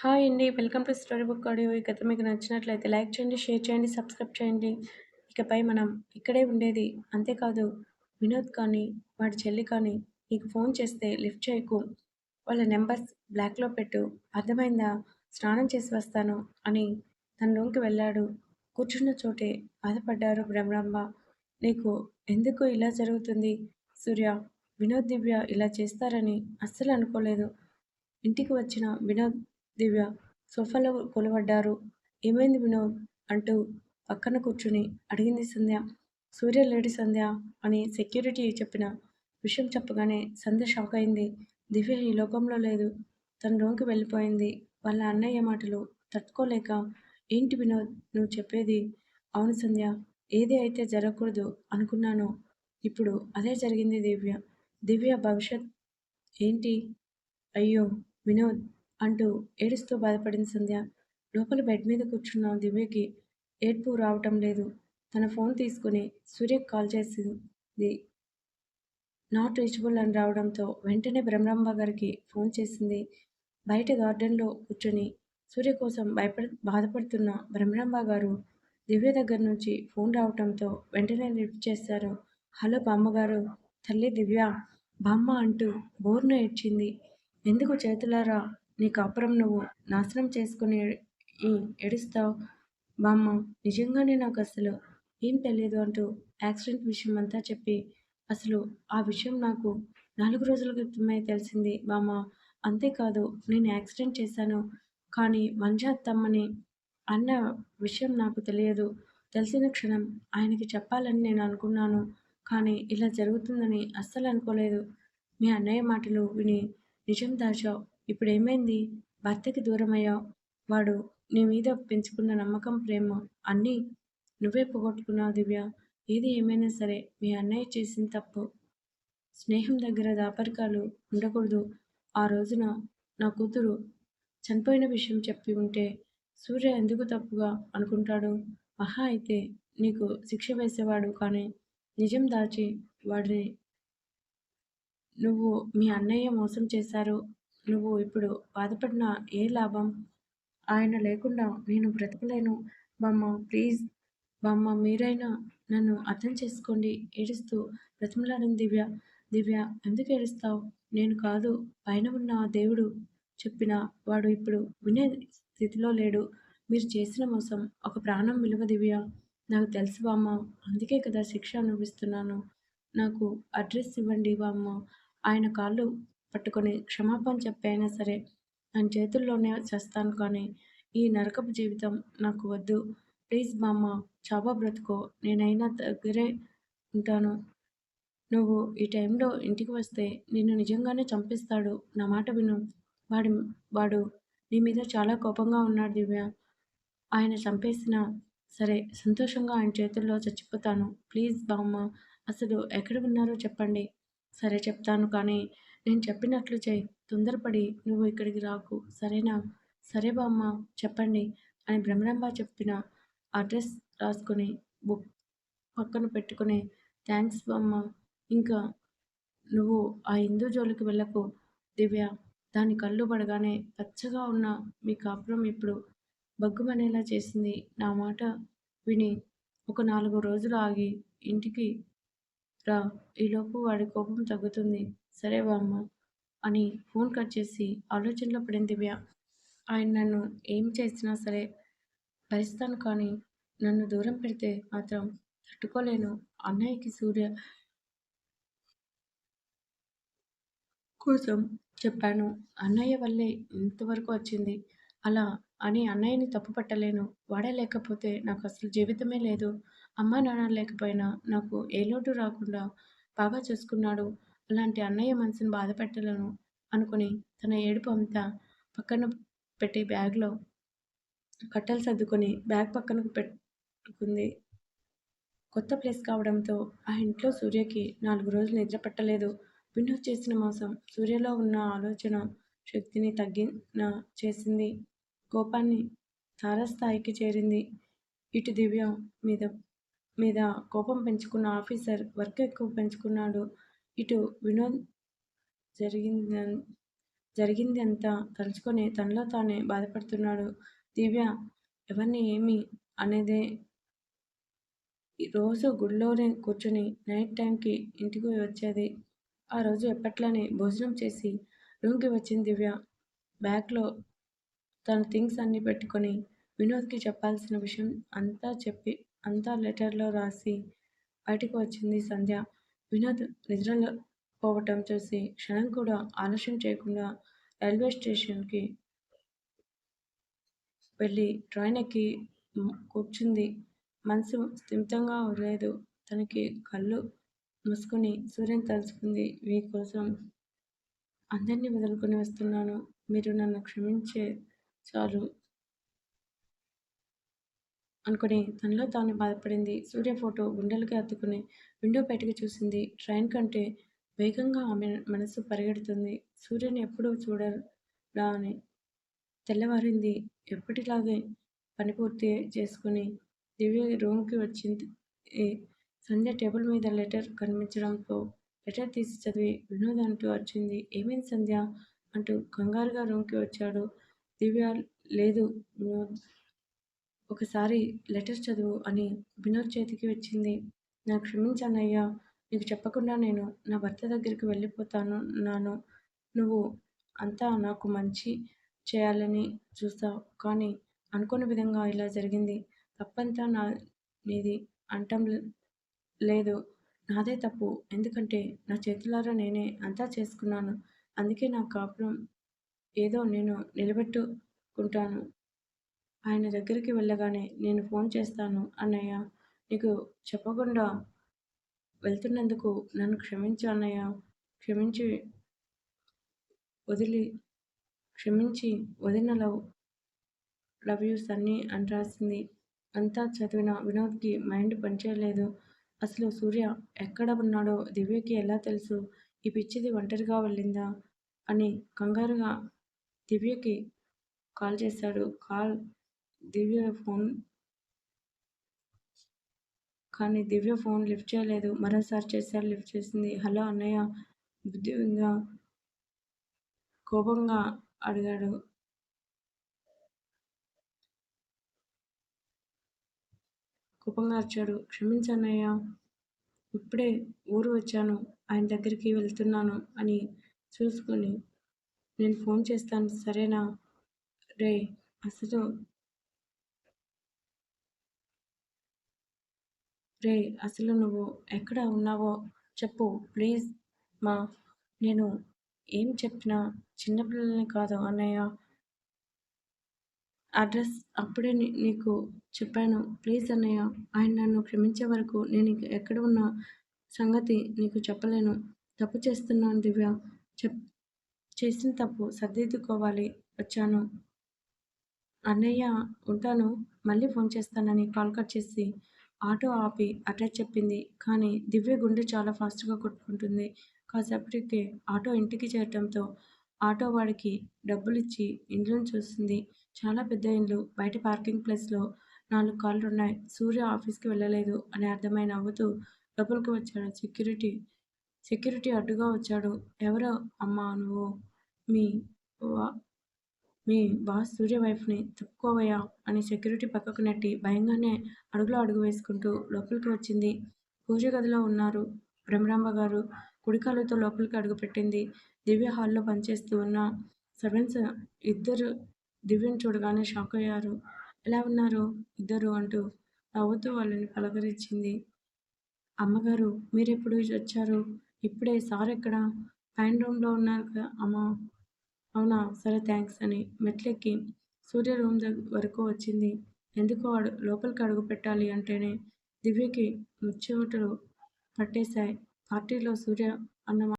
Hi అండి. Welcome to story book audio. ఈ కథ మీకు నచ్చినట్లయితే లైక్ చేయండి, షేర్ చేయండి, సబ్స్క్రైబ్ చేయండి. ఇకపై మనం ఇక్కడే ఉండేది. అంతేకాదు వినోద్ కానీ, వాడి చెల్లి కానీ నీకు ఫోన్ చేస్తే లిఫ్ట్ చేయకు. వాళ్ళ నెంబర్స్ బ్లాక్‌లో పెట్టు. అర్థమైందా? స్నానం చేసి వస్తాను అని తన రూమ్‌కి వెళ్ళాడు. కూర్చున్న చోటే బాధపడ్డారు భ్రమరాంబ. నీకు ఎందుకు ఇలా జరుగుతుంది సూర్య? వినోద్, దివ్య ఇలా చేస్తారని అస్సలు అనుకోలేదు. ఇంటికి వచ్చిన వినోద్, దివ్య సోఫాలో కూలబడ్డారు. ఏమైంది వినోద్? అంటూ పక్కన కూర్చుని అడిగింది సంధ్య. సూర్య లేడు సంధ్య అని సెక్యూరిటీ చెప్పిన విషయం చెప్పగానే సంధ్య షాక్ అయింది. దివ్య ఈ లోకంలో లేదు. తన రూమ్‌కి వెళ్ళిపోయింది. వాళ్ళ అన్నయ్య మాటలు తట్టుకోలేక ఏంటి వినోద్ నువ్వు చెప్పేది? అవును సంధ్య. ఏది అయితే జరగకూడదు అనుకున్నానో ఇప్పుడు అదే జరిగింది దివ్య. దివ్య భవిష్యత్ ఏంటి? అయ్యో! వినోద్! అంటూ ఏడుస్తూ బాధపడింది సంధ్య. లోపల బెడ్ మీద కూర్చున్న దివ్యకి ఏడ్పు రావటం లేదు. తన ఫోన్ తీసుకుని సూర్యకు కాల్ చేసింది. నాట్ రీచబుల్ అని రావడంతో వెంటనే బ్రహ్మరాంబ గారికి ఫోన్ చేసింది. బయట గార్డెన్‌లో కూర్చొని సూర్య కోసం భయపడ బాధపడుతున్న బ్రహ్మరాంబ గారు దివ్య దగ్గర నుంచి ఫోన్ రావటంతో వెంటనే లిఫ్ట్ చేశారు. హలో బామ్మగారు. తల్లి దివ్య బామ్మ అంటూ బోర్ను ఏడ్చింది. ఎందుకు చేతులారా నీ కాపురం నువ్వు నాశనం చేసుకుని ఏడుస్తావు. బామ్మ నిజంగానే నాకు అసలు ఏం తెలియదు అంటూ యాక్సిడెంట్ విషయం అంతా చెప్పి అసలు ఆ విషయం నాకు నాలుగు రోజుల క్రితమే తెలిసింది బామ్మ. అంతేకాదు నేను యాక్సిడెంట్ చేశాను కానీ మంజాత్తమ్మని అన్న విషయం నాకు తెలియదు. తెలిసిన క్షణం ఆయనకి చెప్పాలని నేను అనుకున్నాను కానీ ఇలా జరుగుతుందని అస్సలు అనుకోలేదు. మీ అన్నయ్య మాటలు విని నిజం దాచావు. ఇప్పుడు ఏమైంది భర్తకి దూరమయ్యావు. వాడు నీ మీద పెంచుకున్న నమ్మకం ప్రేమ అన్నీ నువ్వే పోగొట్టుకున్నావు దివ్య. ఏది ఏమైనా సరే మీ అన్నయ్య చేసిన తప్పు. స్నేహం దగ్గర దాపరికాలు ఉండకూడదు. ఆ రోజున నా కూతురు చనిపోయిన విషయం చెప్పి ఉంటే సూర్య ఎందుకు తప్పుగా అనుకుంటాడు? మహా అయితే నీకు శిక్ష వేసేవాడు కానీ నిజం దాచి వాడిని నువ్వు మీ అన్నయ్య మోసం చేశారు నువ్వు ఇప్పుడు బాధపడిన ఏ లాభం? ఆయన లేకుండా నేను బ్రతకలేను. బామ్మ ప్లీజ్. బామ్మ మీరైనా నన్ను అర్థం చేసుకోండి. ఏడుస్తూ బ్రతిమలాడిన దివ్య. దివ్య ఎందుకు ఏడుస్తావు? నేను కాదు పైన ఉన్న దేవుడు చెప్పిన వాడు ఇప్పుడు వినే స్థితిలో లేడు. మీరు చేసిన మోసం ఒక ప్రాణం విలువ దివ్య. నాకు తెలుసు బామ్మ అందుకే కదా శిక్ష అనుభవిస్తున్నాను. నాకు అడ్రస్ ఇవ్వండి బామ్మ. ఆయన కాళ్ళు పట్టుకొని క్షమాపణ చెప్పైనా సరే ఆయన చేతుల్లోనే చేస్తాను కానీ ఈ నరకపు జీవితం నాకు వద్దు. ప్లీజ్ బామ్మ చావా బ్రతుకో. నేనైనా దగ్గరే ఉంటాను. నువ్వు ఈ టైంలో ఇంటికి వస్తే నిన్ను నిజంగానే చంపిస్తాడు. నా మాట విను. వాడి వాడు నీ మీద చాలా కోపంగా ఉన్నాడు దివ్య. ఆయన చంపేసినా సరే సంతోషంగా ఆయన చేతుల్లో చచ్చిపోతాను. ప్లీజ్ బామ్మ అసలు ఎక్కడ ఉన్నారో చెప్పండి. సరే చెప్తాను కానీ నేను చెప్పినట్లు చేయి. తొందరపడి నువ్వు ఇక్కడికి రాకు. సరేనా? సరే బామ్మ చెప్పండి అని భ్రమరాంబ చెప్పిన అడ్రస్ రాసుకొని బుక్ పక్కన పెట్టుకుని థ్యాంక్స్ బామ్మ. ఇంకా నువ్వు ఆ హిందూ జోలికి వెళ్ళకు దివ్య. దాని కళ్ళు పడగానే పచ్చగా ఉన్న మీ కాపురం ఇప్పుడు బగ్గుమనేలా చేసింది. నా మాట విని ఒక నాలుగు రోజులు ఆగి ఇంటికి రా. ఈలోపు వాడి కోపం తగ్గుతుంది. సరే బామ్మ అని ఫోన్ కట్ చేసి ఆలోచనలో పడింది దివ్య. ఆయన నన్ను ఏం చేసినా సరే భరిస్తాను కానీ నన్ను దూరం పెడితే మాత్రం తట్టుకోలేను. అన్నయ్యకి సూర్య కోసం చెప్పాను. అన్నయ్య వల్లే ఇంతవరకు వచ్చింది. అలా అని అన్నయ్యని తప్పు పట్టలేను. వాడే లేకపోతే నాకు అసలు జీవితమే లేదు. అమ్మా నాన్న లేకపోయినా నాకు ఏ లోటు రాకుండా బాగా చూసుకున్నాడు. అలాంటి అన్నయ్య మనసుని బాధ పెట్టలేను అనుకుని తన ఏడుపు అంతా పక్కన పెట్టి బ్యాగ్లో కట్టలు సర్దుకొని బ్యాగ్ పక్కనకు పెట్టుకుంది. కొత్త ప్లేస్ కావడంతో ఆ ఇంట్లో సూర్యకి నాలుగు రోజులు నిద్ర పట్టలేదు. వినోద్ చేసిన మోసం సూర్యలో ఉన్న ఆలోచన శక్తిని తగ్గిన చేసింది. కోపాన్ని తారస్థాయికి చేరింది. ఇటు దివ్య మీద మీద కోపం పెంచుకున్న ఆఫీసర్ వర్క్ ఎక్కువ పెంచుకున్నాడు. ఇటు వినోద్ జరిగింద జరిగింది అంతా తలుచుకొని తనలో తానే బాధపడుతున్నాడు. దివ్య ఎవరిని ఏమి అనేదే రోజు గుడిలోనే కూర్చొని నైట్ టైంకి ఇంటికి వచ్చేది. ఆ రోజు ఎప్పట్లానే భోజనం చేసి రూమ్కి వచ్చింది దివ్య. బ్యాగ్లో తన థింగ్స్ అన్నీ పెట్టుకొని వినోద్కి చెప్పాల్సిన విషయం అంతా చెప్పి అంతా లెటర్లో రాసి బయటకు వచ్చింది సంధ్య. వినోద్ నిద్రలో పోవటం చూసి క్షణం కూడా ఆలస్యం చేయకుండా రైల్వే స్టేషన్కి వెళ్ళి ట్రైన్ ఎక్కి కూర్చుంది. మనసు స్థిమితంగా ఉండలేదు తనకి కళ్ళు మూసుకుని సూర్యం తలుచుకుంది. మీకోసం అందరినీ వదులుకొని వస్తున్నాను. మీరు నన్ను క్షమించే చాలు అనుకుని తనలో తాను బాధపడింది. సూర్య ఫోటో గుండెలకి అత్తుకుని విండో బయటకు చూసింది. ట్రైన్ కంటే వేగంగా ఆమె మనసు పరిగెడుతుంది. సూర్యని ఎప్పుడూ చూడరా అని. తెల్లవారింది. ఎప్పటిలాగే పని పూర్తి చేసుకుని దివ్య రూమ్కి వచ్చింది. సంధ్య టేబుల్ మీద లెటర్ కనిపించడంతో లెటర్ తీసి చదివి వినోద్ అంటూ వచ్చింది ఏమైంది సంధ్య? అంటూ కంగారుగా రూమ్కి వచ్చాడు. దివ్య లేదు వినోద్. ఒకసారి లెటర్ చదువు అని వినోద్ చేతికి వచ్చింది. నాకు క్షమించానయ్యా నీకు చెప్పకుండా నేను నా భర్త దగ్గరికి వెళ్ళిపోతాను నాను నువ్వు అంతా నాకు మంచి చేయాలని చూస్తావు కానీ అనుకోని విధంగా ఇలా జరిగింది. తప్పంతా నా నీది అంటం లేదు. నాదే తప్పు. ఎందుకంటే నా చేతులారా నేనే అంతా చేసుకున్నాను. అందుకే నా కాపురం ఏదో నేను నిలబెట్టుకుంటాను. ఆయన దగ్గరికి వెళ్ళగానే నేను ఫోన్ చేస్తాను అన్నయ్య. నీకు చెప్పకుండా వెళ్తున్నందుకు నన్ను క్షమించు అన్నయ్య. క్షమించి వదిలి క్షమించి వదిన లవ్ లవ్ యూ సన్నీ అని రాసింది. అంతా చదివిన వినోద్కి మైండ్ పనిచేయలేదు. అసలు సూర్య ఎక్కడ ఉన్నాడో దివ్యకి ఎలా తెలుసు? ఈ పిచ్చిది ఒంటరిగా వెళ్ళిందా? అని కంగారుగా దివ్యకి కాల్ చేశాడు. కాల్ దివ్య ఫోన్ కానీ దివ్య ఫోన్ లిఫ్ట్ చేయలేదు. మరోసారి చేశారు లిఫ్ట్ చేసింది. హలో అన్నయ్య బుద్ధి ఉందా? కోపంగా అడిగాడు. కోపంగా అరిచాడు. క్షమించు అన్నయ్య. ఇప్పుడే ఊరు వచ్చాను. ఆయన దగ్గరికి వెళ్తున్నాను అని చూసుకొని నేను ఫోన్ చేస్తాను సరేనా? రే అసలు రేయ్ అసలు నువ్వు ఎక్కడ ఉన్నావో చెప్పు ప్లీజ్ మా నేను ఏం చెప్పినా చిన్నపిల్లల్ని కాదు అన్నయ్య. అడ్రస్ అప్పుడే నీకు చెప్పాను. ప్లీజ్ అన్నయ్య. ఆయన నన్ను క్షమించే వరకు నేను ఎక్కడ ఉన్న సంగతి నీకు చెప్పలేను. తప్పు చేస్తున్నాను దివ్య. చేసిన తప్పు సర్దిద్దుకోవాలి వచ్చాను. అన్నయ్య ఉంటాను. మళ్ళీ ఫోన్ చేస్తానని కాల్ కట్ చేసి ఆటో ఆపి అడ్రస్ చెప్పింది. కానీ దివ్య గుండె చాలా ఫాస్ట్గా కొట్టుకుంటుంది. కాసేపటికే ఆటో ఇంటికి చేరటంతో ఆటో వాడికి డబ్బులు ఇచ్చి ఇండ్లను చూస్తుంది చాలా పెద్ద ఇండ్లు బయట పార్కింగ్ ప్లేస్లో నాలుగు కార్లున్నాయి. సూర్య ఆఫీస్కి వెళ్ళలేదు అని అర్థమై నవ్వుతూ లోపలికి వచ్చాడు సెక్యూరిటీ సెక్యూరిటీ అడ్డుగా వచ్చాడు. ఎవరు అమ్మా నువ్వు? మీ మీ బాస్ సూర్య వైఫ్ని తప్పుకోవయ్యా అని సెక్యూరిటీ పక్కకు నెట్టి భయంగానే అడుగులో అడుగు వేసుకుంటూ లోపలికి వచ్చింది. పూజ గదిలో ఉన్నారు భ్రమరాంబగారు. కుడికాలుతో లోపలికి అడుగుపెట్టింది. దివ్య హాల్లో పనిచేస్తూ ఉన్న సర్వెంట్స్ ఇద్దరు దివ్యను చూడగానే షాక్ అయ్యారు. ఎలా ఉన్నారు ఇద్దరు అంటూ నవ్వుతూ వాళ్ళని పలకరించింది. అమ్మగారు మీరెప్పుడు వచ్చారు? ఇప్పుడే సార్ ఎక్కడ పైన రూమ్లో ఉన్నారు కదా అమ్మ అవునా సరే థ్యాంక్స్ అని మెట్లెక్కి సూర్య రూమ్ వరకు వచ్చింది. ఎందుకో లోపలికి అడుగు పెట్టాలి అంటేనే దివ్యకి ముచ్చమటలు పట్టేశాయి. పార్టీలో సూర్య అన్న